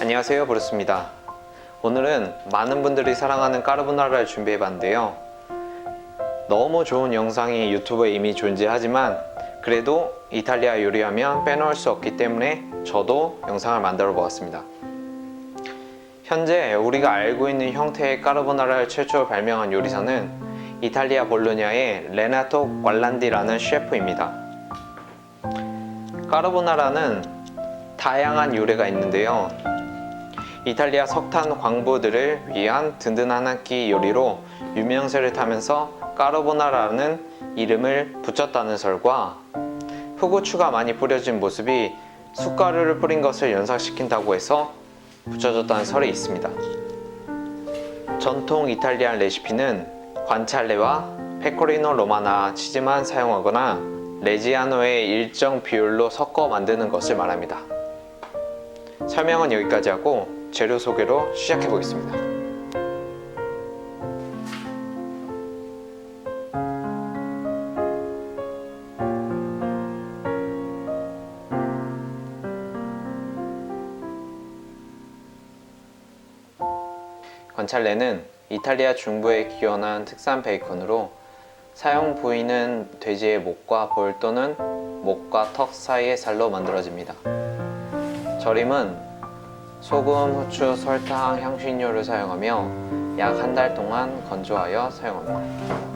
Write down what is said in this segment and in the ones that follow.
안녕하세요 브루스입니다. 오늘은 많은 분들이 사랑하는 까르보나라를 준비해 봤는데요. 너무 좋은 영상이 유튜브에 이미 존재하지만 그래도 이탈리아 요리하면 빼놓을 수 없기 때문에 저도 영상을 만들어 보았습니다. 현재 우리가 알고 있는 형태의 까르보나라를 최초 발명한 요리사는 이탈리아 볼로냐의 레나토 꽐란디라는 셰프입니다. 까르보나라는 다양한 요리가 있는데요 이탈리아 석탄 광부들을 위한 든든한 한끼 요리로 유명세를 타면서 까르보나라는 이름을 붙였다는 설과 후고추가 많이 뿌려진 모습이 숟가루를 뿌린 것을 연상시킨다고 해서 붙여졌다는 설이 있습니다. 전통 이탈리안 레시피는 관찰레와 페코리노 로마나 치즈만 사용하거나 레지아노의 일정 비율로 섞어 만드는 것을 말합니다. 설명은 여기까지 하고 재료 소개로 시작해 보겠습니다. 관찰레는 이탈리아 중부에 기원한 특산 베이컨으로 사용 부위는 돼지의 목과 볼 또는 목과 턱 사이의 살로 만들어집니다. 절임은 소금, 후추, 설탕, 향신료를 사용하며 약 한 달 동안 건조하여 사용합니다.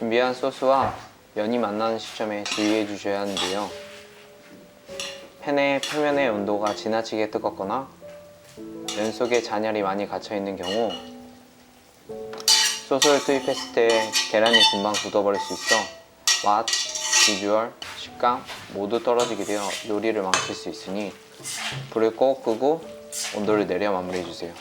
준비한 소스와 면이 만나는 시점에 주의해 주셔야 하는데요. 팬의 표면의 온도가 지나치게 뜨겁거나 면 속에 잔열이 많이 갇혀 있는 경우 소스를 투입했을 때 계란이 금방 굳어버릴 수 있어 맛, 비주얼, 식감 모두 떨어지게 되어 요리를 망칠 수 있으니 불을 꼭 끄고 온도를 내려 마무리해 주세요.